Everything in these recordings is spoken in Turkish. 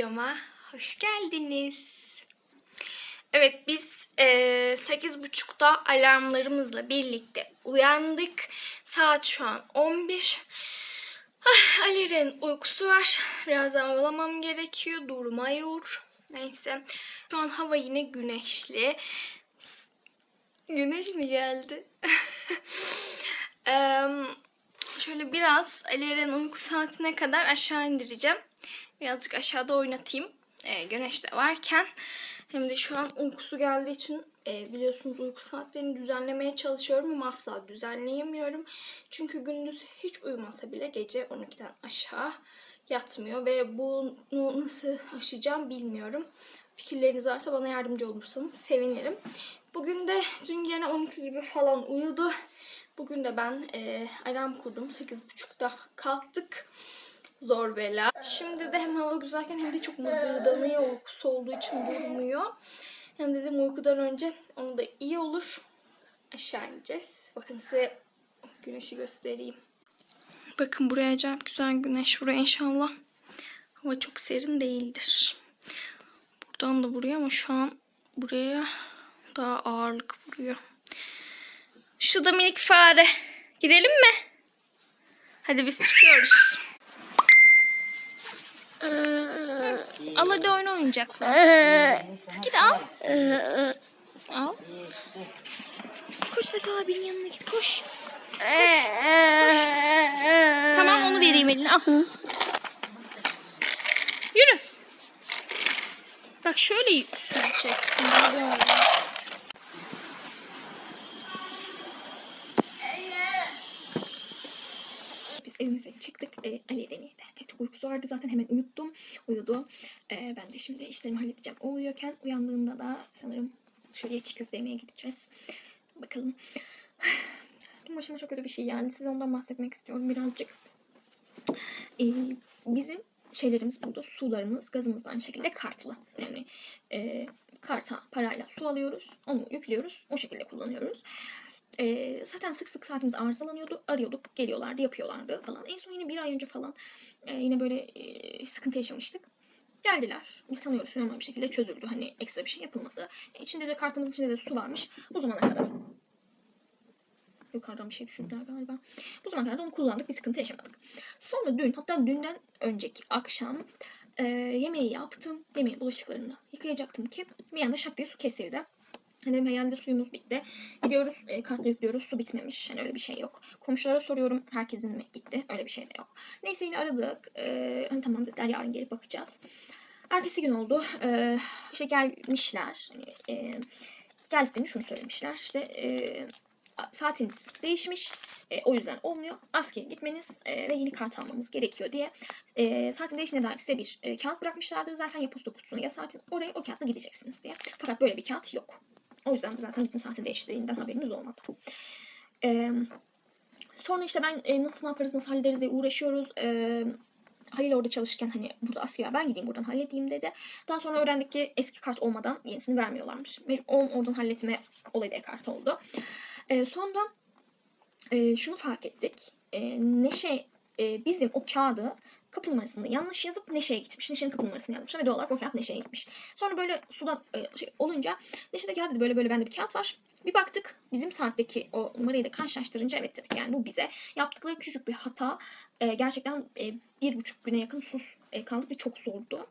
videoma hoş geldiniz. Evet biz eee 8.30'da alarmlarımızla birlikte uyandık. Saat şu an 11. Ah, Ali'nin uykusu var. Birazdan oyalamam gerekiyor. Durmuyor. Neyse. Şu an hava yine güneşli. Güneş mi geldi? Em, şöyle biraz Ali'nin uyku saatine kadar aşağı indireceğim. Birazcık aşağıda oynatayım. E, güneş de varken. Hem de şu an uykusu geldiği için e, biliyorsunuz uyku saatlerini düzenlemeye çalışıyorum ama asla düzenleyemiyorum. Çünkü gündüz hiç uyumasa bile gece 12'den aşağı yatmıyor ve bunu nasıl aşacağım bilmiyorum. Fikirleriniz varsa bana yardımcı olursanız sevinirim. Bugün de dün gene 12 gibi falan uyudu. Bugün de ben e, alarm kurdum. 8.30'da kalktık. Zor bela. Şimdi de hem hava güzelken hem de çok mızırdanıyor uykusu olduğu için durmuyor. Hem dedim uykudan önce onu da iyi olur. Aşağı ineceğiz. Bakın size güneşi göstereyim. Bakın buraya acayip güzel güneş vuruyor inşallah. Hava çok serin değildir. Buradan da vuruyor ama şu an buraya daha ağırlık vuruyor. Şu da minik fare. Gidelim mi? Hadi biz çıkıyoruz. Al hadi oyun oyuncaklar. Git al. Al. Koş Sefa abinin yanına git koş. Tamam onu vereyim eline al. Yürü. Bak şöyle yürüyeceksin. Böyle. Biz evimize çıktık. E, Ali Eren'i de uykusu vardı zaten hemen uyuttum. Uyudu. E, ben de şimdi işlerimi halledeceğim. O uyuyorken uyandığında da sanırım dışarıya çiğ köfte yemeye gideceğiz. Bakalım. Benim başıma çok kötü bir şey yani. Size ondan bahsetmek istiyorum birazcık. E, bizim şeylerimiz burada sularımız gazımız aynı şekilde kartlı. Yani e, karta parayla su alıyoruz. Onu yüklüyoruz. O şekilde kullanıyoruz. Ee, zaten sık sık saatimiz arızalanıyordu. Arıyorduk, geliyorlardı, yapıyorlardı falan. En son yine bir ay önce falan e, yine böyle e, sıkıntı yaşamıştık. Geldiler. Biz sanıyoruz normal bir şekilde çözüldü. Hani ekstra bir şey yapılmadı. E, içinde de kartımızın içinde de su varmış. Bu zamana kadar yukarıdan bir şey düşürdüler galiba. Bu zamana kadar da onu kullandık. Bir sıkıntı yaşamadık. Sonra dün hatta dünden önceki akşam e, yemeği yaptım. Yemeği bulaşıklarını yıkayacaktım ki bir anda şak diye su kesildi. Hani herhalde suyumuz bitti. Gidiyoruz e, kartla yüklüyoruz su bitmemiş. Hani öyle bir şey yok. Komşulara soruyorum herkesin mi gitti. Öyle bir şey de yok. Neyse yine aradık. E, hani tamam dediler yarın gelip bakacağız. Ertesi gün oldu. E, işte gelmişler. Hani, e, geldiklerini şunu söylemişler. İşte e, saatiniz değişmiş. E, o yüzden olmuyor. Askere gitmeniz e, ve yeni kart almamız gerekiyor diye. E, saatin değişine dair size bir e, kağıt bırakmışlardı. Zaten ya posta kutusuna ya saatin oraya o kağıtla gideceksiniz diye. Fakat böyle bir kağıt yok. O yüzden de zaten bizim saatin değiştiğinden haberimiz olmadı. E, sonra işte ben e, nasıl yaparız, nasıl hallederiz diye uğraşıyoruz. E, Halil orada çalışırken hani burada asker ben gideyim buradan halledeyim dedi. Daha sonra öğrendik ki eski kart olmadan yenisini vermiyorlarmış. Ve o oradan halletme olayı da kart oldu. E, sonra e, şunu fark ettik. E, Neşe e, bizim o kağıdı kapı numarasını yanlış yazıp Neşe'ye gitmiş. Neşe'nin kapı numarasını yazmışlar ve doğal olarak o kağıt Neşe'ye gitmiş. Sonra böyle suda e, şey olunca Neşe de kağıt dedi böyle böyle bende bir kağıt var. Bir baktık bizim saatteki o numarayı da karşılaştırınca evet dedik yani bu bize yaptıkları küçük bir hata. E, gerçekten e, bir buçuk güne yakın sus e, kaldık ve çok zordu.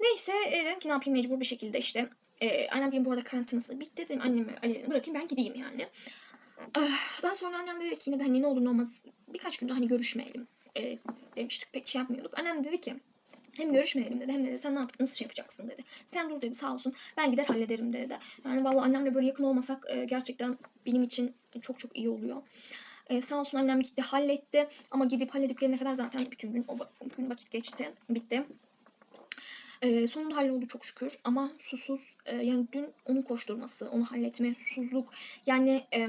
Neyse e, dedim ki ne yapayım mecbur bir şekilde işte e, annem benim bu arada karantinası bitti dedim annemi Ali bırakayım ben gideyim yani. Ah, Daha sonra annem dedi ki yine de hani ne olur ne olmaz birkaç günde hani görüşmeyelim e, demiştik pek şey yapmıyorduk. Annem dedi ki hem görüşmeyelim dedi hem de sen ne yap nasıl şey yapacaksın dedi. Sen dur dedi sağ olsun ben gider hallederim dedi. Yani vallahi annemle böyle yakın olmasak e, gerçekten benim için çok çok iyi oluyor. E, sağ olsun annem gitti halletti ama gidip hallediklerine kadar zaten bütün gün o gün vakit geçti bitti. E, sonunda halloldu çok şükür ama susuz e, yani dün onun koşturması onu halletme susuzluk yani e,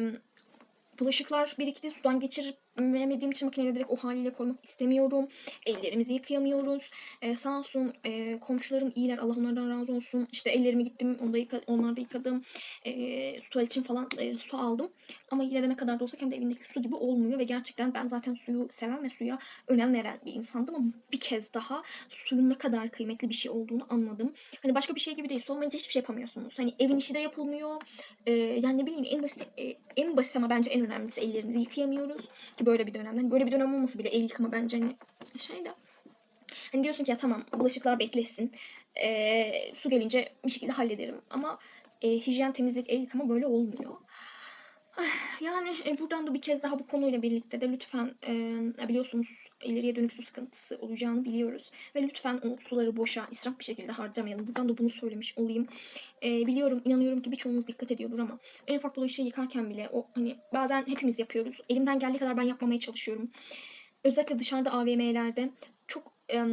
bulaşıklar birikti sudan geçirip Yemediğim için makineye direkt o haliyle koymak istemiyorum. Ellerimizi yıkayamıyoruz. Ee, sağ olsun e, komşularım iyiler. Allah onlardan razı olsun. İşte ellerimi gittim. Onu da yıka, onları da yıkadım. E, tuvalet için falan e, su aldım. Ama yine de ne kadar da olsa kendi evindeki su gibi olmuyor. Ve gerçekten ben zaten suyu seven ve suya önem veren bir insandım. Ama bir kez daha suyun ne kadar kıymetli bir şey olduğunu anladım. Hani başka bir şey gibi değil. Su olmayınca hiçbir şey yapamıyorsunuz. Hani evin işi de yapılmıyor. E, yani ne bileyim en basit, e, en basit ama bence en önemlisi ellerimizi yıkayamıyoruz. Ki böyle bir dönemden. Böyle bir dönem olması bile el yıkama bence hani şey de. Hani diyorsun ki ya tamam bulaşıklar beklesin. E, su gelince bir şekilde hallederim. Ama e, hijyen, temizlik, el yıkama böyle olmuyor. Ah, Yani e, buradan da bir kez daha bu konuyla birlikte de lütfen e, biliyorsunuz ileriye dönük su sıkıntısı olacağını biliyoruz. Ve lütfen o suları boşa, israf bir şekilde harcamayalım. Buradan da bunu söylemiş olayım. E, biliyorum, inanıyorum ki birçoğunuz dikkat ediyordur ama en ufak bulaşığı yıkarken bile o hani bazen hepimiz yapıyoruz. Elimden geldiği kadar ben yapmamaya çalışıyorum. Özellikle dışarıda AVM'lerde çok e,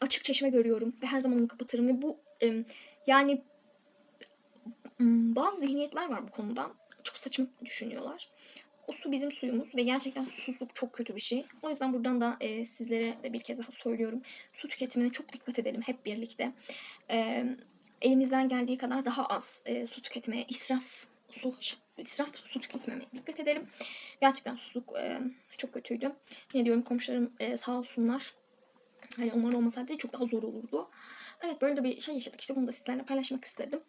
açık çeşme görüyorum ve her zaman onu kapatırım ve bu e, yani bazı zihniyetler var bu konuda. Saçma düşünüyorlar. O su bizim suyumuz ve gerçekten susuzluk çok kötü bir şey. O yüzden buradan da e, sizlere de bir kez daha söylüyorum. Su tüketimine çok dikkat edelim hep birlikte. E, elimizden geldiği kadar daha az e, su tüketmeye, israf su israf su tüketmemeye dikkat edelim. Gerçekten susuzluk e, çok kötüydü. Yine diyorum komşularım e, sağ olsunlar. Hani onlar olmasaydı çok daha zor olurdu. Evet böyle de bir şey yaşadık. İşte bunu da sizlerle paylaşmak istedim.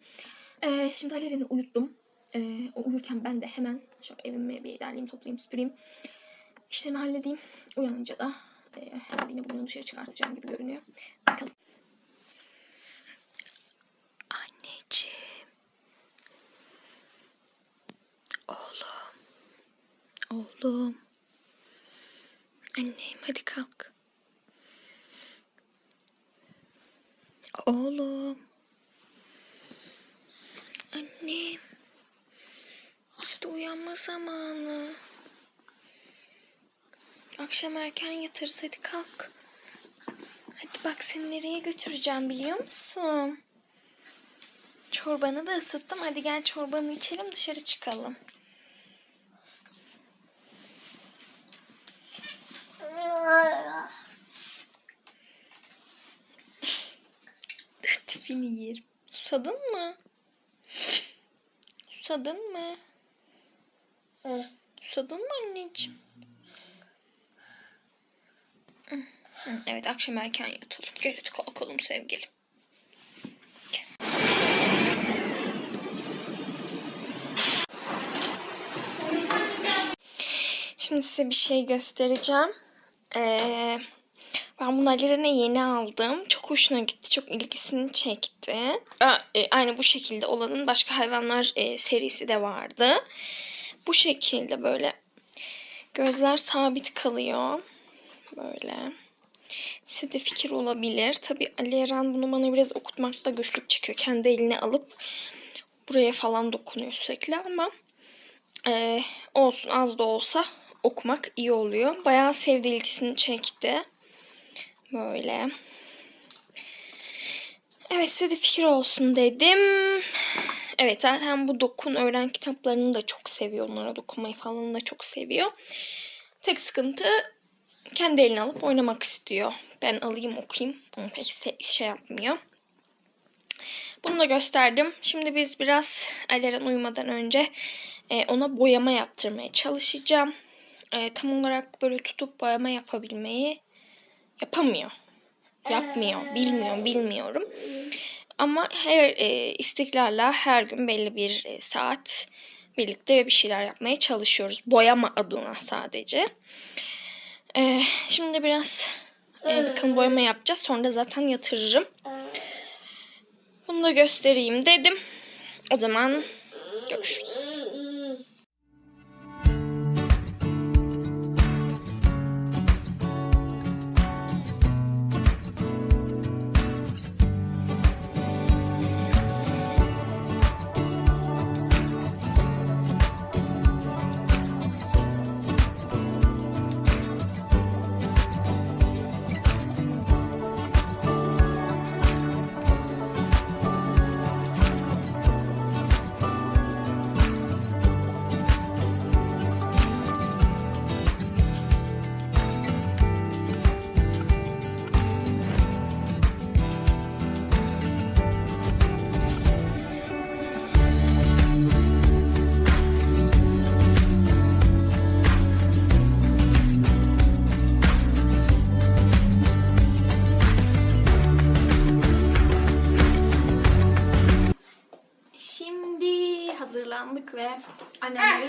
Ee, şimdi Aleri'ni uyuttum. Ee, o uyurken ben de hemen şöyle evimi bir derleyeyim, toplayayım, süpüreyim. İşlerimi halledeyim. Uyanınca da e, herhalde yine bunu dışarı çıkartacağım gibi görünüyor. Bakalım. Anneciğim. Oğlum. Oğlum. Annem hadi kalk. Oğlum. Annem. Hadi uyanma zamanı. Akşam erken yatarız hadi kalk. Hadi bak seni nereye götüreceğim biliyor musun? Çorbanı da ısıttım. Hadi gel çorbanı içelim dışarı çıkalım. Tipini yerim. Susadın mı? Susadın mı? Susadın mı anneciğim? Evet akşam erken yatalım. Gel hadi kalkalım sevgilim. Şimdi size bir şey göstereceğim. Ee, ben bunu Aliren'e yeni aldım. Çok hoşuna gitti. Çok ilgisini çekti. Aa, e, aynı bu şekilde olanın başka hayvanlar e, serisi de vardı. Bu şekilde böyle gözler sabit kalıyor. Böyle. Size de fikir olabilir. Tabii Ali Eren bunu bana biraz okutmakta güçlük çekiyor. Kendi eline alıp buraya falan dokunuyor sürekli ama ee, olsun az da olsa okumak iyi oluyor. Bayağı sevdi ilgisini çekti. Böyle. Evet size de fikir olsun dedim. Evet zaten bu dokun öğren kitaplarını da çok seviyor. Onlara dokunmayı falan da çok seviyor. Tek sıkıntı kendi eline alıp oynamak istiyor. Ben alayım okuyayım. Onu pek şey yapmıyor. Bunu da gösterdim. Şimdi biz biraz Aleren uyumadan önce e, ona boyama yaptırmaya çalışacağım. E, tam olarak böyle tutup boyama yapabilmeyi yapamıyor. Yapmıyor. Bilmiyorum, bilmiyorum. Ama her e, istikrarla her gün belli bir e, saat birlikte bir şeyler yapmaya çalışıyoruz. Boyama adına sadece. E, şimdi biraz e, bakalım boyama yapacağız. Sonra da zaten yatırırım. Bunu da göstereyim dedim. O zaman görüşürüz.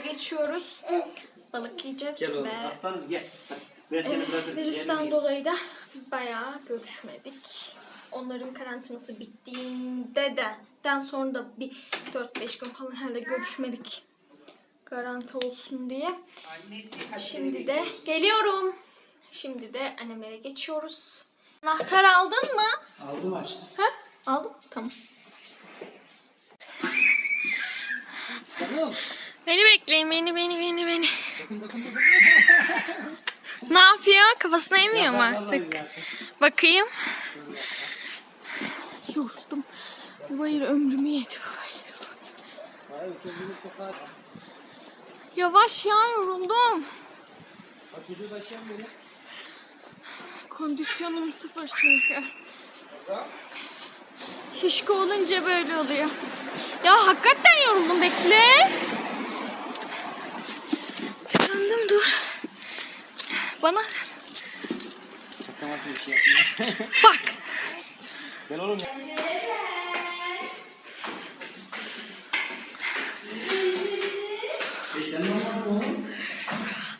Geçiyoruz. Balık yiyeceğiz Gel oğlum ve aslan gel. Hadi. Ben seni bırakırım. virüsten dolayı da bayağı görüşmedik. Onların karantinası bittiğinde de den sonra da bir 4-5 gün falan herhalde görüşmedik. Garanti olsun diye. Şimdi de geliyorum. Şimdi de annemlere geçiyoruz. Anahtar aldın mı? Aldım aşkım. Ha? Aldım. Tamam. Tamam. Beni bekleyin beni beni beni beni. ne yapıyor? Kafasına emiyor mu artık? Bakayım. Yoruldum. Bayır ömrümü bayır. Yavaş ya yoruldum. Kondisyonum sıfır çünkü. Şişko olunca böyle oluyor. Ya hakikaten yoruldum bekle. Tıkandım dur. Bana Sen nasıl bir şey yapıyorsun? bak. Gel oğlum ya.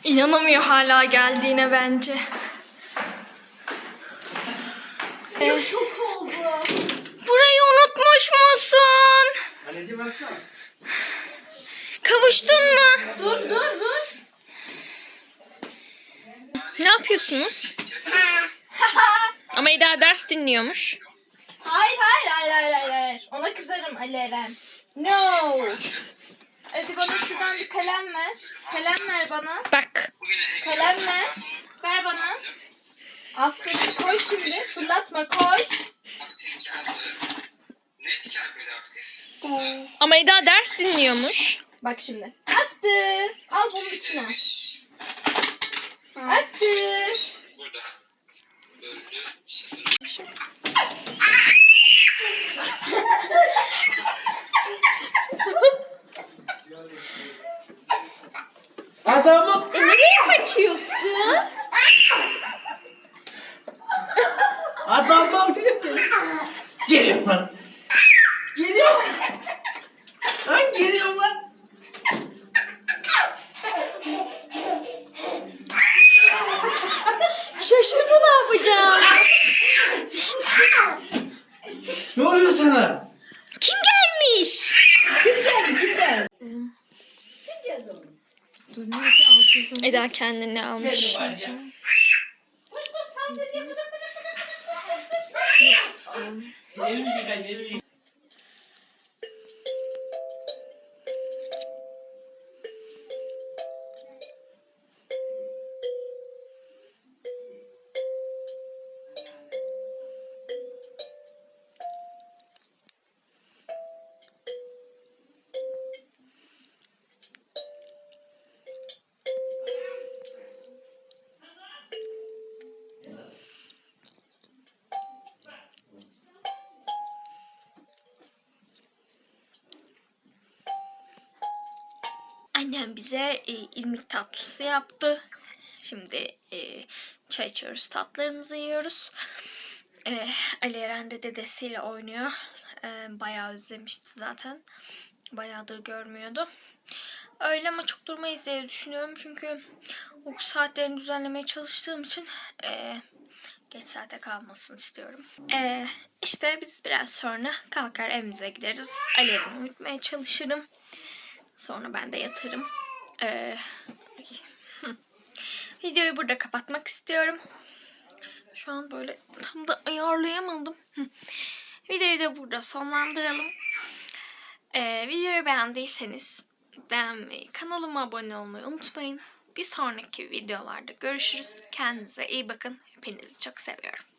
İnanamıyor hala geldiğine bence. Çok oldu. Burayı unutmuş musun? Anneciğim aslan. Kavuştun mu? Dur dur dur. Ne yapıyorsunuz? Ama Eda ders dinliyormuş. Hayır hayır hayır hayır hayır hayır. Ona kızarım Ali Eren. No. Hadi bana şuradan bir kalem ver. Kalem ver bana. Bak. Kalem ver. Ver bana. Aferin koy şimdi. Fırlatma koy. Ama Eda ders dinliyormuş. Bak şimdi. Attı. Al bunun içine. Attı. Adamım. Nereye kaçıyorsun? Adamım. Geliyorum lan. Geliyorum. Lan geliyorum lan. Şaşırdı ne yapacağım? Ne oluyor sana? Kim gelmiş? Eda kendini almış. Yıkayın. Annem bize e, irmik tatlısı yaptı. Şimdi e, çay içiyoruz, tatlarımızı yiyoruz. E, Ali Eren de dedesiyle oynuyor. E, bayağı özlemişti zaten. Bayağıdır görmüyordu. Öyle ama çok durmayız diye düşünüyorum. Çünkü uyku saatlerini düzenlemeye çalıştığım için e, geç saate kalmasını istiyorum. E, işte biz biraz sonra kalkar evimize gideriz. Ali Eren'i uyutmaya çalışırım. Sonra ben de yatarım. Ee, videoyu burada kapatmak istiyorum. Şu an böyle tam da ayarlayamadım. Videoyu da burada sonlandıralım. Ee, videoyu beğendiyseniz beğenmeyi, kanalıma abone olmayı unutmayın. Bir sonraki videolarda görüşürüz. Kendinize iyi bakın. Hepinizi çok seviyorum.